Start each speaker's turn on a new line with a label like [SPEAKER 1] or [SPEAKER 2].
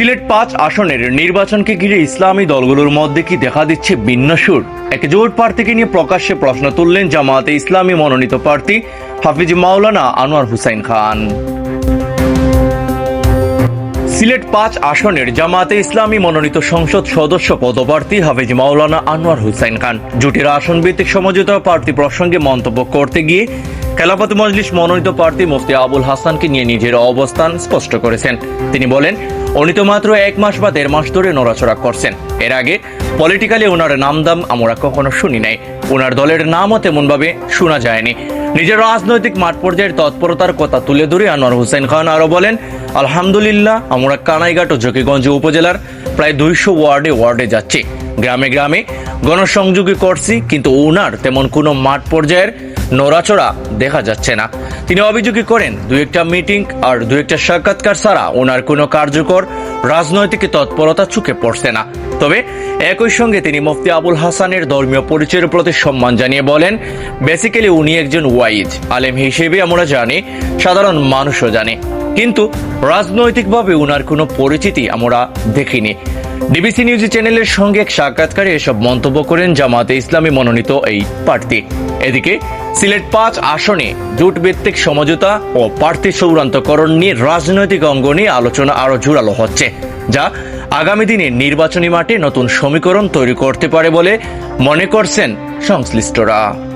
[SPEAKER 1] সিলেট পাঁচ আসনের নির্বাচনকে ঘিরে ইসলামী দলগুলোর মধ্যে কি দেখা দিচ্ছে ভিন্ন সুর? এক জোট প্রার্থীকে নিয়ে প্রকাশ্যে প্রশ্ন তুললেন জামায়াতে ইসলামী মনোনীত প্রার্থী হাফিজ মাওলানা আনোয়ার হুসাইন খান। সিলেট পাঁচ আসনের জামাতে ইসলামী মনোনীত সংসদ সদস্য পদপ্রার্থী হাফিজ মাওলানা আনোয়ার হুসাইন খান। জুটের আসন ভিত্তিক সমঝোতা প্রার্থী প্রসঙ্গে মন্তব্য করতে গিয়ে খেলাফত মজলিস মনোনীত প্রার্থী মুফতি আবুল হাসানকে নিয়ে নিজের অবস্থান স্পষ্ট করেছেন। তিনি বলেন উনি তো মাত্র এক মাস বা দেড় মাস ধরে নড়াচড়া করছেন। এর আগে পলিটিক্যালি ওনার নামদাম আমরা কখনো শুনি নাই। ওনার দলের নামও তেমনভাবে শোনা যায়নি। নিজের রাজনৈতিক মাঠ পর্যায়ের তৎপরতার কথা তুলে ধরে আনোয়ার হোসেন খান আরও বলেন, আলহামদুলিল্লাহ, আমরা কানাইঘাট ও জকিগঞ্জ উপজেলার প্রায় দুইশো ওয়ার্ডে ওয়ার্ডে যাচ্ছি। গ্রামে গ্রামে গণসংযোগী করছি, কিন্তু ওনার তেমন কোনো মাঠ পর্যায়ের নড়াচড়া দেখা যাচ্ছে না। তিনি অভিযোগই করেন দু একটা মিটিং আর দু একটা সাক্ষাৎকার ছাড়া ওনার কোনো কার্যকর রাজনৈতিক তৎপরতা চুকে পড়ছে না। তবে একই সঙ্গে তিনি মুফতি আবুল হাসানের ধর্মীয় পরিচয়ের প্রতি সম্মান জানিয়ে বলেন বেসিক্যালি উনি একজন ওয়াইজ, আলেম হিসেবে আমরা জানি, সাধারণ মানুষও জানে। কিন্তু রাজনৈতিকভাবে উনার কোনো পরিচিতি আমরা দেখিনি। ডিবিসি নিউজ চ্যানেলের সঙ্গে এক সাক্ষাৎকারে এসব মন্তব্য করেন জামাতে ইসলামী মনোনীত এই প্রার্থী। এদিকে সিলেট পাঁচ আসনে জোট ভিত্তিক সমঝোতা ও প্রার্থী সৌরান্তকরণ নিয়ে রাজনৈতিক অঙ্গনে আলোচনা আরও জোরালো হচ্ছে, যা আগামী দিনে নির্বাচনী মাঠে নতুন সমীকরণ তৈরি করতে পারে বলে মনে করছেন সংশ্লিষ্টরা।